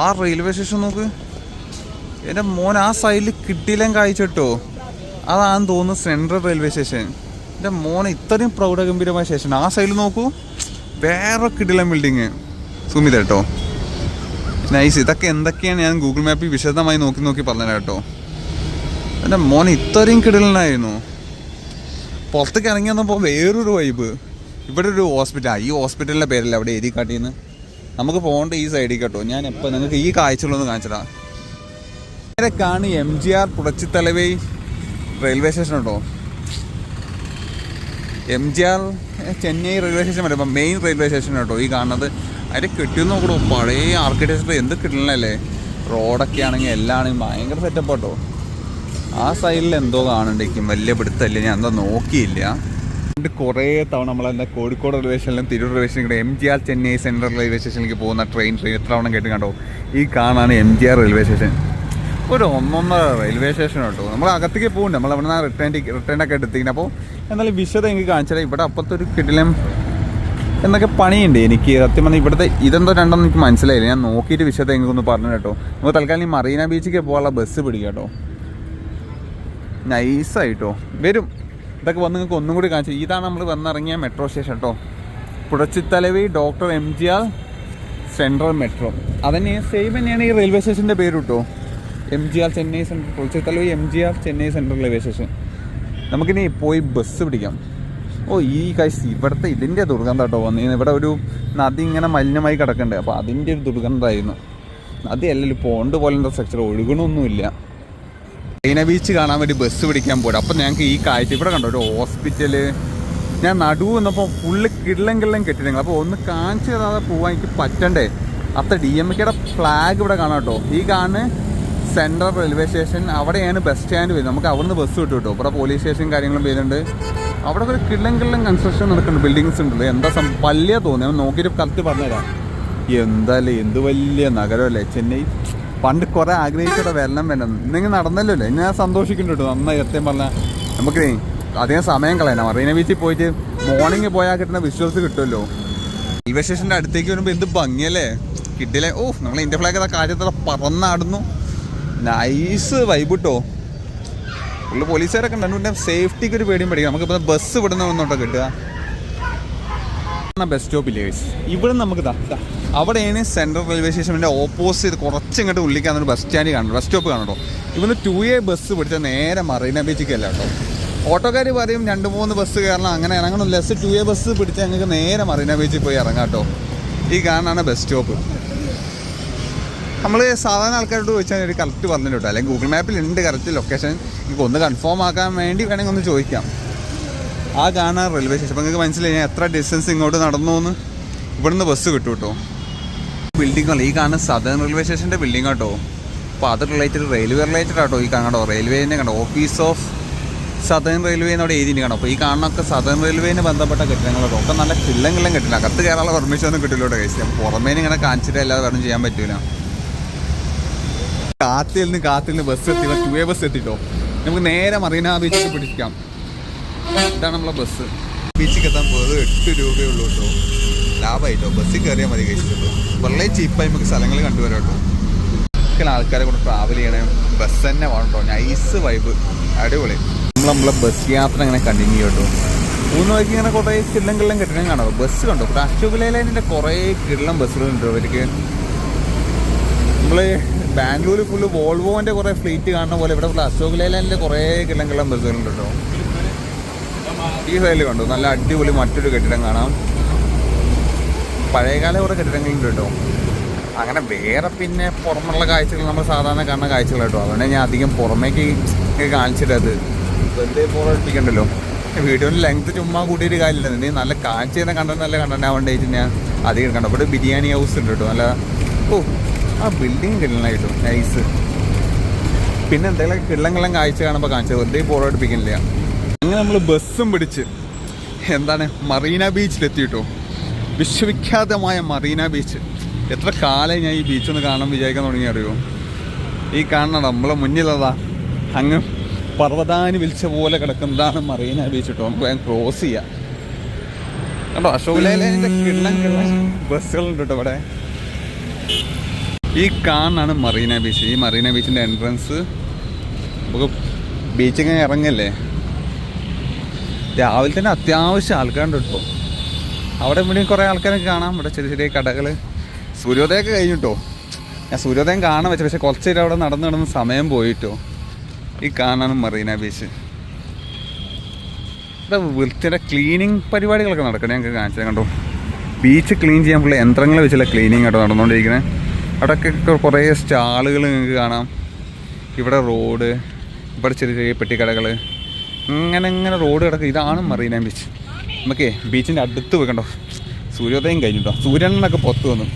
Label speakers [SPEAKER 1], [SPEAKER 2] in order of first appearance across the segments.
[SPEAKER 1] ആ railway station നോക്ക്. എന്റെ മോൻ ആ സൈഡിൽ കിട്ടിയില്ല കാഴ്ചട്ടോ. അതാണെന്ന് തോന്നുന്നു സെൻട്രൽ റെയിൽവേ സ്റ്റേഷൻ എന്റെ മോൻ ഇത്രയും പ്രൗഢഗംഭീരമായ സ്റ്റേഷൻ ആ സൈഡിൽ നോക്കൂ. വേറെ കിടിലം ബിൽഡിങ് സുമിത കേട്ടോ. നൈസ് ഇതൊക്കെ എന്തൊക്കെയാണ്? ഞാൻ ഗൂഗിൾ മാപ്പിൽ വിശദമായി നോക്കി നോക്കി പറഞ്ഞത് കേട്ടോ. എന്റെ മോൻ ഇത്രയും കിടിലനായിരുന്നു. പുറത്തേക്ക് ഇറങ്ങി വന്നപ്പോൾ വേറൊരു വൈബ് ഇവിടെ ഒരു ഹോസ്പിറ്റൽ ഈ ഹോസ്പിറ്റലിന്റെ പേരല്ല അവിടെ എഴുതി കാട്ടിന്ന് നമുക്ക് പോകേണ്ട ഈ സൈഡിൽ കേട്ടോ. ഞാൻ എപ്പോൾ നിങ്ങൾക്ക് ഈ കാഴ്ചകളൊന്ന് കാണിച്ചതാ. നേരെ കാണി M G R Puratchi Thalaivar railway station ഉണ്ടോ? M G R Chennai railway station വരുമ്പോൾ മെയിൻ റെയിൽവേ സ്റ്റേഷൻ കേട്ടോ ഈ കാണുന്നത്. അതിന്റെ കെട്ടിയെന്ന് കൂടെ പഴയ ആർക്കിടെക്ചർ എന്ത് കിട്ടണല്ലേ? റോഡൊക്കെ ആണെങ്കിൽ എല്ലാം ആണെങ്കിൽ ഭയങ്കര സെറ്റപ്പ് കേട്ടോ ആ സൈഡിൽ എന്തോ കാണുന്നുണ്ടെങ്കിൽ വലിയ പിടുത്തല്ലേ ഞാൻ എന്താ നോക്കിയില്ല. പണ്ട് കുറേ തവണ നമ്മളെന്താ കോഴിക്കോട് റെയിൽവേ സ്റ്റേഷനിലും തിരൂർ റെയിൽവേ സ്റ്റേഷനിലും M G R Chennai central railway സ്റ്റേഷനിലേക്ക് പോകുന്ന ട്രെയിൻ ട്രെയിൻ എത്ര തവണ കേട്ട് കണ്ടോ ഈ കാണാണ് M G R railway station ഒരു ഒന്നൊന്നര റെയിൽവേ സ്റ്റേഷൻ കേട്ടോ നമ്മൾ അകത്തേക്ക് പോകുന്നുണ്ട് നമ്മൾ അവിടെ നിന്ന് റിട്ടേൺ ഒക്കെ എടുത്തിരിക്കുന്നത് അപ്പോൾ എന്നാലും വിശദം എനിക്ക് കാണിച്ചാൽ ഇവിടെ അപ്പുറത്തെ ഒരു കിടിലം എന്നൊക്കെ പണിയുണ്ട് എനിക്ക്. സത്യം പറഞ്ഞാൽ ഇവിടുത്തെ ഇതെന്തോ രണ്ടെന്ന് എനിക്ക് മനസ്സിലായില്ല. ഞാൻ നോക്കിയിട്ട് വിശദം എനിക്കൊന്ന് പറഞ്ഞു കേട്ടോ. നമുക്ക് തൽക്കാലം ഈ മറീന ബീച്ചിലേക്ക് പോകാനുള്ള ബസ് പിടിക്കാം കേട്ടോ. നൈസായിട്ടോ വരും. ഇതൊക്കെ വന്ന് നിങ്ങൾക്ക് ഒന്നും കൂടി കാണിച്ചു. ഇതാണ് നമ്മൾ വന്നിറങ്ങിയ മെട്രോ സ്റ്റേഷൻ കേട്ടോ Puratchi Thalaivar doctor M G R central metro അതന്നെ സെയിം തന്നെയാണ് ഈ റെയിൽവേ സ്റ്റേഷന്റെ പേര് കേട്ടോ M G R Chennai central Puratchi Thalaivar M G R Chennai central railway station നമുക്കിനി പോയി ബസ് പിടിക്കാം. ഓ ഈ കാശ് ഇവിടുത്തെ ഇതിന്റെ ദുർഗന്ധം കേട്ടോ വന്നിരുന്നു ഇവിടെ ഒരു നദി ഇങ്ങനെ മലിനമായി കിടക്കുന്നുണ്ട് അപ്പോൾ അതിന്റെ ഒരു ദുർഗന്ധമായിരുന്നു. നദി അല്ലല്ലോ പോണ്ട് പോലെ സ്ട്രക്ചർ ഒഴുകണമൊന്നുമില്ല. ചൈന ബീച്ച് കാണാൻ വേണ്ടി ബസ് പിടിക്കാൻ പോരും അപ്പം ഞങ്ങൾക്ക് ഈ കാഴ്ച ഇവിടെ കണ്ടോ? ഒരു ഹോസ്പിറ്റൽ ഞാൻ നടുവ് വന്നപ്പോൾ ഫുള്ള് കിള്ളം കിള്ളം കെട്ടിടങ്ങൾ അപ്പോൾ ഒന്ന് കാണിച്ചു തരാതെ പോവാൻ എനിക്ക് പറ്റണ്ടേ? അത്ര ഡി എം കെയുടെ ഫ്ലാഗ് ഇവിടെ കാണാം കേട്ടോ. ഈ കാണുന്ന സെൻട്രൽ റെയിൽവേ സ്റ്റേഷൻ അവിടെയാണ് ബസ് സ്റ്റാൻഡ് വരുന്നത്. നമുക്ക് അവിടുന്ന് ബസ് കിട്ടും കേട്ടോ. ഇവിടെ പോലീസ് സ്റ്റേഷൻ കാര്യങ്ങളും വരുന്നുണ്ട്. അവിടെ ഒരു കിള്ളം കിള്ളം കൺസ്ട്രക്ഷൻ നടക്കുന്നുണ്ട്. ബിൽഡിങ്സ് ഉണ്ടല്ലോ. എന്താ വലിയ തോന്നി. നോക്കിയിട്ട് കറക്റ്റ് പറഞ്ഞുതരാം. എന്തായാലും എന്ത് വലിയ നഗരമല്ലേ ചെന്നൈ പണ്ട് കുറെ ആഗ്രഹിച്ചിട്ട് വരണം വേണം നിങ്ങൾ നടന്നല്ലോ അല്ലേ ഞാൻ സന്തോഷിക്കുന്നുണ്ട്. കേട്ടോ നന്നായി സത്യം പറഞ്ഞാൽ നമുക്ക് അധികം സമയം കളയണം. മറീന ബീച്ചിൽ പോയിട്ട് മോർണിംഗ് പോയാൽ കിട്ടുന്ന വിഷ്വൽസ് കിട്ടുമല്ലോ. റെയിൽവേ സ്റ്റേഷന്റെ അടുത്തേക്ക് വരുമ്പോൾ എന്ത് ഭംഗിയല്ലേ. കിട്ടില്ലേ? ഓ നമ്മൾ ഇന്ത്യ ഫ്ലാഗ് ആ കാര്യത്തോടെ പറന്നാടുന്നു. നൈസ് വൈബ് കിട്ടോ ഉള്ള പോലീസുകാരൊക്കെ പിന്നെ സേഫ്റ്റിക്ക് ഒരു പേടിയും പേടിക്കാം നമുക്ക് ഇപ്പോൾ ബസ് ഇവിടുന്ന് ഒന്നോട്ടോ കിട്ടുക. ബസ് സ്റ്റോപ്പില്ലേ ഇവിടെ നമുക്ക് ദാ. അവിടെയാണ് സെൻട്രൽ റെയിൽവേ സ്റ്റേഷന്റെ ഓപ്പോസിറ്റ് കുറച്ച് ഇങ്ങോട്ട് ഉള്ളിക്കാണ് ബസ് സ്റ്റാൻഡ് കാണുന്നത്. ബസ് സ്റ്റോപ്പ് കാണും ഇവിടുന്ന് ടു എ ബസ് പിടിച്ചാൽ നേരെ മറീന ബീച്ചിക്കല്ല കേട്ടോ. ഓട്ടോക്കാർ പറയും രണ്ട് മൂന്ന് ബസ് കയറണം അങ്ങനെ അങ്ങനെ ലെസ് ടു എ ബസ് പിടിച്ചാൽ ഞങ്ങൾക്ക് നേരെ മറീന ബീച്ചിൽ പോയി ഇറങ്ങാം കേട്ടോ. ഈ കാണാണ് ബസ് സ്റ്റോപ്പ് നമ്മൾ സാധാരണ ആൾക്കാരോട് ചോദിച്ചാൽ ഒരു കറക്റ്റ് പറഞ്ഞിട്ട് കേട്ടോ. അല്ലെങ്കിൽ ഗൂഗിൾ മാപ്പിൽ ഉണ്ട് കറക്റ്റ് ലൊക്കേഷൻ നിങ്ങൾക്ക് ഒന്ന് കൺഫേം ആക്കാൻ വേണ്ടി വേണമെങ്കിൽ ഒന്ന് ചോദിക്കാം. ആ കാണാൻ റെയിൽവേ സ്റ്റേഷൻ അപ്പോൾ നിങ്ങൾക്ക് മനസ്സിലായി ഞാൻ എത്ര ഡിസ്റ്റൻസ് ഇങ്ങോട്ട് നടന്നു എന്ന് ഇവിടുന്ന് ബസ് കിട്ടും കേട്ടോ ബിൽഡിംഗ് ഈ കാണുന്ന സദേൺ റെയിൽവേ സ്റ്റേഷന്റെ ബിൽഡിംഗ് കേട്ടോ അപ്പോൾ അത് റിലേറ്റഡ് റെയിൽവേ റിലേറ്റഡ് ആട്ടോ ഈ കാണോ റെയിൽവേനെ കണ്ടോ? ഓഫീസ് ഓഫ് സദേൺ റെയിൽവേ എന്നവിടെ എഴുതിയിട്ട് കാണോ അപ്പോൾ ഈ കാണുന്നൊക്കെ സദേൺ റെയിൽവേന് ബന്ധപ്പെട്ട കെട്ടിടങ്ങളൊക്കെ ഒക്കെ നല്ല കിള്ളം കിള്ളം കെട്ടില്ല അകത്ത് കയറാനുള്ള പെർമിഷൻ ഒന്നും കിട്ടില്ലോട്ടോ കേസ് പുറമേന് ഇങ്ങനെ കാണിച്ചിട്ട് അല്ലാതെ വേണം ചെയ്യാൻ പറ്റൂല. കാത്തിൽ നിന്ന് കാത്തിൽ നിന്ന് ബസ് എത്തി ടു ബസ് എത്തിട്ടോ. നമുക്ക് നേരെ മറീന ബീച്ചിൽ പിടിക്കാം ഇതാണ് നമ്മളെ ബസ് ബീച്ചിൽ എത്താൻ പോകുന്നത് എട്ട് രൂപയുള്ളൂ കേട്ടോ. ലാഭമായിട്ടോ? ബസ്സിൽ കയറിയാൽ മതി കഴിച്ചിട്ട് വളരെ ചീപ്പായി നമുക്ക് സ്ഥലങ്ങൾ കണ്ടുവരാം കേട്ടോ. ആൾക്കാരെ കൊണ്ട് ട്രാവൽ ചെയ്യണേ. ബസ് തന്നെ വേണം നൈസ് വൈബ് അടിപൊളി. നമ്മൾ നമ്മളെ ബസ് യാത്ര ഇങ്ങനെ കണ്ടിന്യൂ കേട്ടോ മൂന്ന് വഴിക്ക് ഇങ്ങനെ കുറേ കിള്ളം കിള്ളം കെട്ടിടം കാണാം ബസ് കണ്ടോ? അശോക് കുറേ കിള്ളം ബസ്സുകളുണ്ട് അവർക്ക് നമ്മൾ ബാംഗ്ലൂർ ഫുള്ള് വോൾവോന്റെ കുറേ ഫ്ലീറ്റ് കാണുന്ന പോലെ ഇവിടെ ഫുള്ള് അശോക് ലൈലാൻഡിന്റെ കുറേ കിള്ളം കിള്ളം ബസ്സുകളുണ്ട് കേട്ടോ ഈ സൈഡിൽ കണ്ടു? നല്ല അടിപൊളി മറ്റൊരു കെട്ടിടം കാണാം. പഴയകാല കുറേ കെട്ടിടങ്ങളുണ്ട് കേട്ടോ. അങ്ങനെ വേറെ പിന്നെ പുറമുള്ള കാഴ്ചകൾ നമ്മൾ സാധാരണ കാണുന്ന കാഴ്ചകൾ കേട്ടോ. അതുകൊണ്ട് ഞാൻ അധികം പുറമേക്ക് കാണിച്ചിട്ടത് വെറുതെ പോറടിപ്പിക്കണ്ടല്ലോ വീഡിയോന്റെ ലെങ്ത് ചുമ്മാ കൂട്ടിയിട്ട് കാര്യമില്ല. നീ നല്ല കാഴ്ച തന്നെ കണ്ടത് നല്ല കണ്ടന്റ് ഞാൻ അധികം കണ്ടു ഇവിടെ ബിരിയാണി ഹൗസ് ഉണ്ട് കേട്ടോ. നല്ല ഓ ആ ബിൽഡിങ് കിടണായിട്ടു നൈസ് പിന്നെ എന്തെങ്കിലും കിള്ളങ്ങളും കാഴ്ച കാണുമ്പോൾ കാണിച്ചത്. വെറുതെ പോറടിപ്പിക്കുന്നില്ല അങ്ങനെ നമ്മൾ ബസ്സും പിടിച്ച് എന്താണ് മറീന ബീച്ചിലെത്തിയിട്ടോ വിശ്വവിഖ്യാതമായ മറീന ബീച്ച്. എത്ര കാലം ഞാൻ ഈ ബീച്ച് ഒന്ന് കാണാൻ വിചാരിക്കാൻ തുടങ്ങി അറിയോ? ഈ കാണണ നമ്മളെ മുന്നിലതാ അങ്ങ് പർവതാനി വിളിച്ച പോലെ കിടക്കുന്നതാണ് മറീന ബീച്ച് കേട്ടോ നമുക്ക് ഞാൻ ക്രോസ് ചെയ്യാം. കേട്ടോ അശോക് ലൈലാൻഡിന്റെ കിണ്ണം കിണ്ണം ബസ്സുകളുണ്ട് കേട്ടോ ഇവിടെ. ഈ കാണാണ് മറീന ബീച്ച്. ഈ മറീന ബീച്ചിന്റെ എൻട്രൻസ് നമുക്ക് ബീച്ചിങ്ങനെ ഇറങ്ങല്ലേ? രാവിലെ തന്നെ അത്യാവശ്യം ആൾക്കാരുണ്ട് ഇപ്പോൾ അവിടെ ഇവിടെയും കുറേ ആൾക്കാരെ കാണാം. ഇവിടെ ചെറിയ ചെറിയ കടകൾ സൂര്യോദയമൊക്കെ കഴിഞ്ഞിട്ടോ ഞാൻ സൂര്യോദയം കാണാൻ വെച്ചു. പക്ഷേ കുറച്ച് അവിടെ നടന്നു നടന്ന് സമയം പോയിട്ടോ ഈ കാണാനും മറീന ബീച്ച്. ഇവിടെ വൃത്തിയുടെ ക്ലീനിങ് പരിപാടികളൊക്കെ നടക്കണം. ഞങ്ങൾക്ക് കാണിച്ചത് കണ്ടോ. ബീച്ച് ക്ലീൻ ചെയ്യാൻ പുള്ള യന്ത്രങ്ങൾ വെച്ചുള്ള ക്ലീനിങ് കേട്ടോ നടന്നുകൊണ്ടിരിക്കുന്നത് അവിടെയൊക്കെ കുറേ സ്റ്റാളുകൾ നിങ്ങൾക്ക് കാണാം. ഇവിടെ റോഡ് ഇവിടെ ചെറിയ ചെറിയ പെട്ടിക്കടകൾ ഇങ്ങനെ ഇങ്ങനെ റോഡ് കിടക്കുക ഇതാണ് മറീന ബീച്ച് നമുക്കേ ബീച്ചിന്റെ അടുത്ത് പോയി കണ്ടോ? സൂര്യോദയം കഴിഞ്ഞിട്ടോ സൂര്യനൊക്കെ പുറത്ത് വന്നു.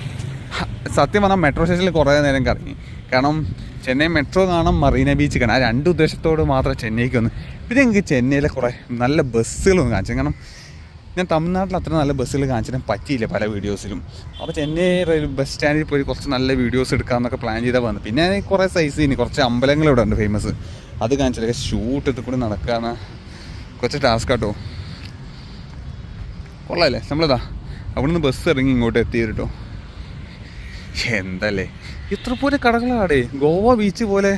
[SPEAKER 1] സത്യം പറഞ്ഞാൽ മെട്രോ സ്റ്റേഷനിൽ കുറേ നേരം കറങ്ങി. കാരണം ചെന്നൈ മെട്രോ കാണാം മറീന ബീച്ച് കാണാം ആ രണ്ട് ഉദ്ദേശത്തോട് മാത്രം ചെന്നൈക്ക് വന്നു. പിന്നെ എനിക്ക് ചെന്നൈയിലെ കുറേ നല്ല ബസ്സുകളൊന്നും കാണിച്ചു കാരണം ഞാൻ തമിഴ്നാട്ടിൽ അത്ര നല്ല ബസ്സുകൾ കാണിച്ചിട്ട് പറ്റിയില്ല പല വീഡിയോസിലും. അപ്പോൾ ചെന്നൈ റെയിൽ ബസ് സ്റ്റാൻഡിൽ പോയി കുറച്ച് നല്ല വീഡിയോസ് എടുക്കാമെന്നൊക്കെ പ്ലാൻ ചെയ്താൽ വന്നു പിന്നെ കുറേ സൈസ് ഇനി കുറച്ച് അമ്പലങ്ങൾ ഇവിടെ ഉണ്ട് ഫേമസ് അത് കാണിച്ചില്ല ഷൂട്ട് എടുത്ത് കൂടി നടക്കാന്ന് കുറച്ച് ടാസ്ക് കേട്ടോ കൊള്ളാല്ലേ? നമ്മളിതാ നിന്ന് ബസ് ഇറങ്ങി ഇങ്ങോട്ട് എത്തി കേട്ടോ എന്തല്ലേ? ഇത്ര പോലെ കടകളാടേ. ഗോവ ബീച്ച് പോലെ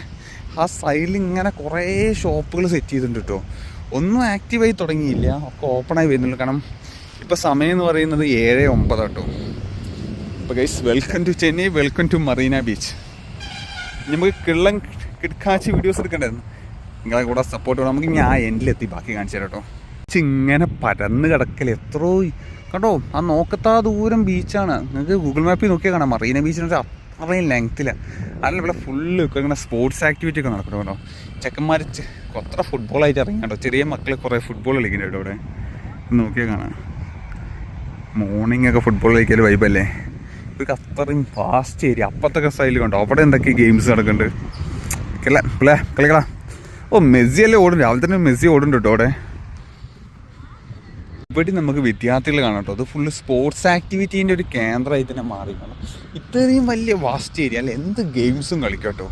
[SPEAKER 1] ആ സൈഡിൽ ഇങ്ങനെ കുറേ ഷോപ്പുകൾ സെറ്റ് ചെയ്തിട്ടുണ്ട് കേട്ടോ ഒന്നും ആക്റ്റീവായി തുടങ്ങിയില്ല. ഒക്കെ ഓപ്പണായി വരുന്നുള്ളൂ. കാരണം ഇപ്പോൾ സമയം എന്ന് പറയുന്നത് ഏഴ് ഒമ്പത് കേട്ടോ അപ്പോൾ guys welcome to Chennai welcome to Marina beach നമുക്ക് കിള്ളം കിടക്കാച്ചി വീഡിയോസ് എടുക്കണ്ടായിരുന്നു നിങ്ങളെ കൂടെ സപ്പോർട്ട് നമുക്ക് ഞാൻ എൻഡിലെത്തി ബാക്കി കാണിച്ചു തരാം കേട്ടോ ഇങ്ങനെ പരന്ന് കിടക്കൽ എത്രയോ കണ്ടോ ആ നോക്കത്താ ദൂരം ബീച്ചാണ് നിങ്ങൾക്ക് ഗൂഗിൾ മാപ്പിൽ നോക്കിയാൽ കാണാം മറീന ബീച്ചിന് അത്രയും ലെങ്ത്തിലാണ് അല്ല ഇവിടെ ഫുള്ള് ഇങ്ങനെ സ്പോർട്സ് ആക്ടിവിറ്റി ഒക്കെ നടക്കണം കേട്ടോ ചെക്കന്മാർ അത്ര ഫുട്ബോളായിട്ട് ഇറങ്ങി കേട്ടോ ചെറിയ മക്കൾ കുറേ ഫുട്ബോൾ കളിക്കുന്നുണ്ട് കേട്ടോ ഇവിടെ നോക്കിയാൽ കാണാം മോർണിംഗ് ഒക്കെ ഫുട്ബോൾ കളിക്കൽ വൈബല്ലേ ഇവർക്ക് അത്രയും ഫാസ്റ്റ് ഏരിയ അപ്പത്തൊക്കെ സ്റ്റൈൽ കണ്ടോ അവിടെ എന്തൊക്കെ ഗെയിംസ് നടക്കുന്നുണ്ട് കളിക്കളാ ഓ മെസ്സിയല്ലേ ഓടും രാവിലെ തന്നെ മെസ്സി ഓടുന്നുണ്ട് കേട്ടോ അവിടെ ഇവിടെ നമുക്ക് വിദ്യാർത്ഥികൾ കാണാം കേട്ടോ. അത് ഫുള്ള് സ്പോർട്സ് ആക്ടിവിറ്റീന്റെ ഒരു കേന്ദ്രമായി തന്നെ മാറി കാണാം ഇത്രയും വലിയ വാസ്റ്റ് ഏരിയ അല്ല? എന്ത് ഗെയിംസും കളിക്കാം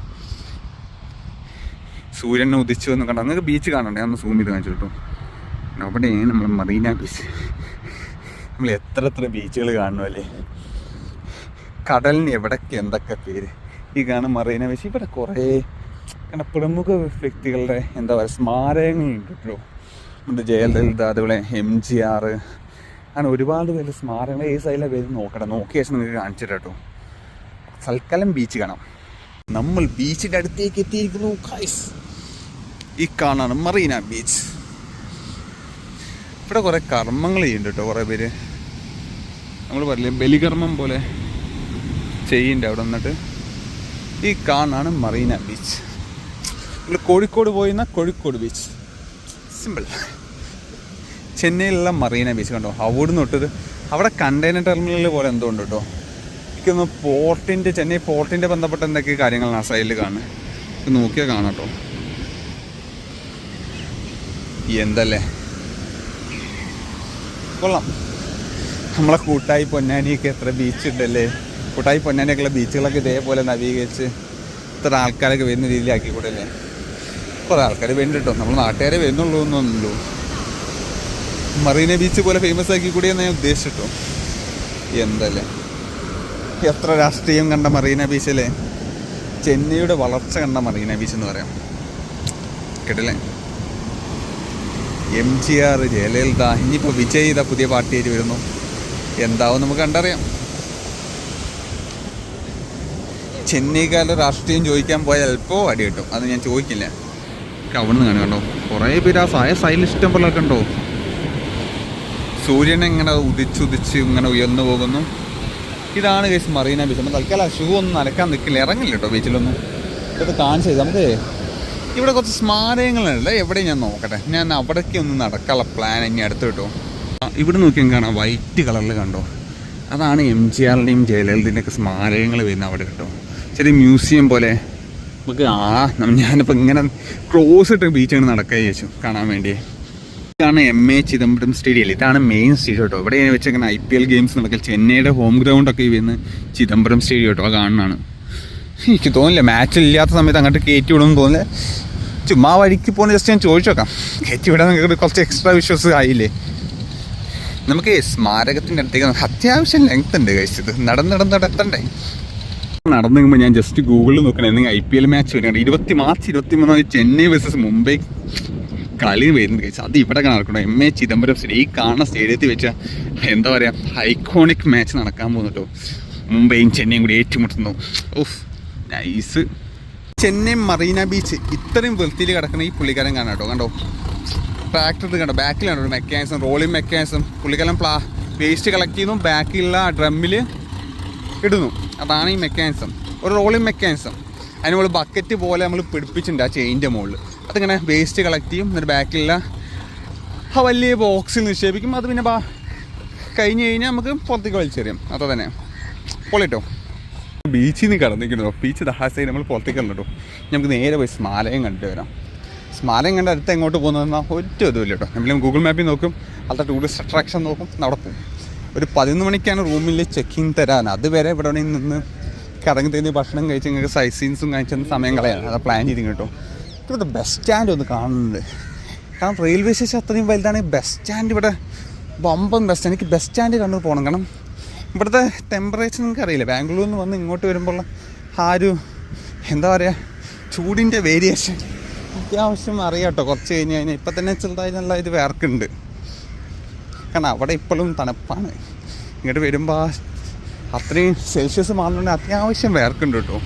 [SPEAKER 1] സൂര്യൻ ഉദിച്ചു എന്ന് കണ്ടോ നിങ്ങൾക്ക് ബീച്ച് കാണണ്ടേ? ഒന്ന് സൂം ചെയ്ത് കാണിച്ചു കേട്ടോ. അവിടെയാണ് നമ്മൾ മറീന ബീച്ച് നമ്മൾ എത്ര എത്ര ബീച്ചുകൾ കാണണം അല്ലേ? കടലിന് എവിടൊക്കെ എന്തൊക്കെ പേര്? ഈ കാണുന്ന മറീന ബീച്ച് ഇവിടെ കുറേ കാരണം പ്രമുഖ വ്യക്തികളുടെ എന്താ പറയുക സ്മാരകങ്ങളുണ്ട് കേട്ടോ. ജയലളിത അതുപോലെ എം ജി ആർ. അങ്ങനെ ഒരുപാട് പേര് സ്മാരകങ്ങൾ. ഈ സൈഡിലെ പേര് നോക്കട്ടെ? നോക്കിയ ശേഷം നിങ്ങൾക്ക് കാണിച്ചിട്ട് കേട്ടോ. ബീച്ച് കാണാം. നമ്മൾ ബീച്ചിന്റെ അടുത്തേക്ക് എത്തിയിരിക്കുന്നു കൈസ് ഈ കാണാണ് മറീന ബീച്ച് ഇവിടെ കുറേ കർമ്മങ്ങൾ ചെയ്യുന്നുണ്ട് കേട്ടോ കുറേ പേര്. നമ്മൾ പറയില്ലേ ബലികർമ്മം പോലെ ചെയ്യുന്നുണ്ട് അവിടെ വന്നിട്ട് ഈ കാണാണ് മറീന ബീച്ച് നമ്മൾ കോഴിക്കോട് പോയിരുന്ന കോഴിക്കോട് ബീച്ച് സിമ്പിൾ ചെന്നൈയിലുള്ള മറീന ബീച്ച് കണ്ടോ? അവിടെ നിന്ന് തൊട്ടത്. അവിടെ കണ്ടെയ്നർ ടെർമിനൽ പോലെ എന്തോ ഉണ്ട് കേട്ടോ എനിക്കൊന്ന് പോർട്ടിന്റെ ചെന്നൈ പോർട്ടിന്റെ ബന്ധപ്പെട്ട എന്തൊക്കെ കാര്യങ്ങളാണ് ആ സൈഡിൽ കാണുന്നത് നോക്കിയാൽ കാണാം കേട്ടോ എന്തല്ലേ? കൊള്ളാം. നമ്മളെ കൂട്ടായി പൊന്നാനിയൊക്കെ എത്ര ബീച്ച് ഉണ്ടല്ലേ? കൂട്ടായി പൊന്നാനിയൊക്കെയുള്ള ബീച്ചുകളൊക്കെ ഇതേപോലെ നവീകരിച്ച് ഇത്ര ആൾക്കാരൊക്കെ വരുന്ന രീതിയിലാക്കി കൂടെ അല്ലേ? കുറേ ആൾക്കാർ വേണ്ടിട്ടോ നമ്മൾ നാട്ടുകാരെ വരുന്നുള്ളൂ എന്നൊന്നുമല്ലോ. മറീന ബീച്ച് പോലെ ഫേമസ് ആക്കി കൂടി ഞാൻ ഉദ്ദേശിച്ചിട്ടോ? എന്തല്ലേ? എത്ര രാഷ്ട്രീയം കണ്ട മറീന ബീച്ചല്ലേ ചെന്നൈയുടെ വളർച്ച കണ്ട മറീന ബീച്ച് എന്ന് പറയാം. കേട്ടില്ലേ? എം ജി ആർ ജയലളിത ഇനിയിപ്പോൾ വിജയ് ഇതാ പുതിയ പാർട്ടിയായിട്ട് വരുന്നു. എന്താവും നമുക്ക് കണ്ടറിയാം. ചെന്നൈക്കാരുടെ രാഷ്ട്രീയം ചോദിക്കാൻ പോയാൽ അല്പോ അടി കിട്ടും. അത് ഞാൻ ചോദിക്കില്ല. അവിടെ നിന്ന് കണ്ടോ? കുറേ പേര് ആ സായ സൈഡിൽ ഇഷ്ടം പോലെ കണ്ടോ സൂര്യൻ ഇങ്ങനെ ഉദിച്ചുദിച്ച് ഇങ്ങനെ ഉയർന്നു പോകുന്നു? ഇതാണ് കേസ് മറീന ബീച്ച് നമ്മൾ തൽക്കാലം ഷൂ ഒന്നും നനക്കാൻ നിൽക്കില്ല ഇറങ്ങില്ല കേട്ടോ ബീച്ചിലൊന്നും ഇത് കാണിച്ചു തരാം. നമുക്ക് ഇവിടെ കുറച്ച് സ്മാരകങ്ങളുണ്ട് എവിടെ ഞാൻ നോക്കട്ടെ. ഞാൻ അവിടേക്ക് ഒന്ന് നടക്കാനുള്ള പ്ലാൻ ഇനി അടുത്ത് കിട്ടും. ഇവിടെ നോക്കിയാൽ കാണാം. വൈറ്റ് കളറിൽ കണ്ടോ? അതാണ് എം ജി ആറിന്റെയും ജയലളിതന്റെയൊക്കെ സ്മാരകങ്ങൾ വരുന്ന അവിടെ കേട്ടോ. ചെറിയ മ്യൂസിയം പോലെ. നമുക്ക് ആ ഞാനിപ്പോൾ ഇങ്ങനെ ക്രോസ് ഇട്ട് ബീച്ചാണ് നടക്കുക ചോദിച്ചു കാണാൻ വേണ്ടി. ഇതാണ് എം എ ചിദംബരം സ്റ്റേഡിയം ഇതാണ് മെയിൻ സ്റ്റേഡിയം കേട്ടോ ഇവിടെ വെച്ചേക്കുന്ന ഐ പി എൽ ഗെയിംസ് നടക്കൽ ചെന്നൈയുടെ ഹോം ഗ്രൗണ്ടൊക്കെ വരുന്ന ചിദംബരം സ്റ്റേഡിയം കേട്ടോ കാണാനാണ് എനിക്ക് തോന്നില്ല മാച്ച് ഇല്ലാത്ത സമയത്ത് അങ്ങോട്ട് കയറ്റി വിടുമെന്ന് തോന്നില്ല ചുമ്മാ വഴിക്ക് പോകുന്ന ജസ്റ്റ് ഞാൻ ചോദിച്ചു നോക്കാം. കയറ്റി വിടാൻ നിങ്ങൾക്ക് കുറച്ച് എക്സ്ട്രാ വിശ്വാസം ആയില്ലേ? നമുക്ക് സ്മാരകത്തിന്റെ അടുത്തേക്ക് അത്യാവശ്യം ലെങ്ത് ഉണ്ട് കഴിച്ചത് നടന്ന് നടന്ന് നടത്തണ്ടേ? നടന്നു കഴിയുമ്പോൾ ഞാൻ ജസ്റ്റ് ഗൂഗിളിൽ നോക്കണേ എന്തെങ്കിലും ഐ പി എൽ മാച്ച് വരുന്നുണ്ട്. ഇരുപത്തി മാർച്ച് ഇരുപത്തി മൂന്നാം ചെന്നൈ വേഴ്സസ് മുംബൈ കളി വരുന്നത് കഴിച്ചു അത് ഇവിടെ നടക്കണം? എം എ ചിദംബരം സ്റ്റേ ഈ കാണുന്ന സ്റ്റേഡിയത്തിൽ വെച്ച എന്താ പറയുക ഹൈക്കോണിക് മാച്ച് നടക്കാൻ പോകുന്നുട്ടോ മുംബൈയും ചെന്നൈയും കൂടി ഏറ്റുമുട്ടുന്നു. ഓഫ് നൈസ് ചെന്നൈ മറീന ബീച്ച് ഇത്രയും വൃത്തിയിൽ കിടക്കുന്ന ഈ പുള്ളിക്കാരൻ കാണാം കേട്ടോ കണ്ടോ? ട്രാക്ടർ കണ്ടോ? ബാക്കിലാണ് ഒരു മെക്കാനിസം റോളിംഗ് മെക്കാനിസം പുള്ളിക്കാരൻ പ്ലാ വേസ്റ്റ് കളക്ട് ചെയ്യുന്നു ബാക്കിലുള്ള ഡ്രമ്മിൽ ഇടുന്നു. അതാണ് ഈ മെക്കാനിസം ഒരു റോളിംഗ് മെക്കാനിസം അതിന് നമ്മൾ ബക്കറ്റ് പോലെ നമ്മൾ പിടിപ്പിച്ചിട്ടുണ്ട് ആ ചെയിന്റെ മുകളിൽ. അതിങ്ങനെ വേസ്റ്റ് കളക്ട് ചെയ്യും. എന്നിട്ട് ബാക്കിലുള്ള ആ വലിയ ബോക്സിൽ നിക്ഷേപിക്കും. അത് പിന്നെ ബാ കഴിഞ്ഞ് കഴിഞ്ഞാൽ നമുക്ക് പുറത്തേക്ക് വലിച്ചെറിയാം. അത്ര തന്നെ. പൊളിട്ടോ. ബീച്ചിൽ നിന്ന് കടന്നിരിക്കുന്നു. ബീച്ച് ദഹാസയിൽ നമ്മൾ പുറത്തേക്ക് കണ്ടു നമുക്ക് നേരെ പോയി സ്മാലയം കണ്ടിട്ട് വരാം. സ്മാലയം കണ്ട് അടുത്ത് എങ്ങോട്ട് പോകുന്നതെന്നാൽ ഒറ്റ ഇതുമില്ല കേട്ടോ. നമ്മൾ ഗൂഗിൾ മാപ്പിൽ നോക്കും. അവിടുത്തെ ടൂറിസ്റ്റ് അട്രാക്ഷൻ നോക്കും. പോകും. ഒരു പതിനൊന്ന് മണിക്കാണ് റൂമിൽ ഇൻ തരാൻ അതുവരെ ഇവിടെ നിന്ന് കറങ്ങി തരുന്ന ഭക്ഷണം കഴിച്ച് നിങ്ങൾക്ക് സൈറ്റ് സീൻസും കഴിച്ചെന്ന് സമയം കളയാൻ അതാ പ്ലാൻ ചെയ്ത് കേട്ടോ. ഇവിടുത്തെ ബസ് സ്റ്റാൻഡ് ഒന്ന് കാണുന്നുണ്ട്. കാരണം റെയിൽവേ സ്റ്റേഷൻ അത്രയും വലുതാണ്. ബസ് സ്റ്റാൻഡ് ഇവിടെ ബമ്പം ബസ് സ്റ്റാൻഡ് എനിക്ക് ബസ് സ്റ്റാൻഡ് കണ്ടു പോകണം കാരണം ഇവിടുത്തെ ടെമ്പറേച്ചർ നിങ്ങൾക്ക് അറിയില്ല? ബാംഗ്ലൂരിൽ നിന്ന് വന്ന് ഇങ്ങോട്ട് വരുമ്പോൾ ആ ഒരു എന്താ പറയുക ചൂടിന്റെ വേരിയേഷൻ അത്യാവശ്യം അറിയാം കേട്ടോ. കുറച്ച് കഴിഞ്ഞ് കഴിഞ്ഞാൽ ഇപ്പം തന്നെ ചെറുതായി നല്ല ഇത് വേർക്കുണ്ട് കാരണം അവിടെ ഇപ്പോഴും തണുപ്പാണ്. ഇങ്ങോട്ട് വരുമ്പോൾ അത്രയും സെൽഷ്യസ് മാറുന്നുണ്ടെങ്കിൽ അത്യാവശ്യം വേർക്കുണ്ട് കേട്ടോ.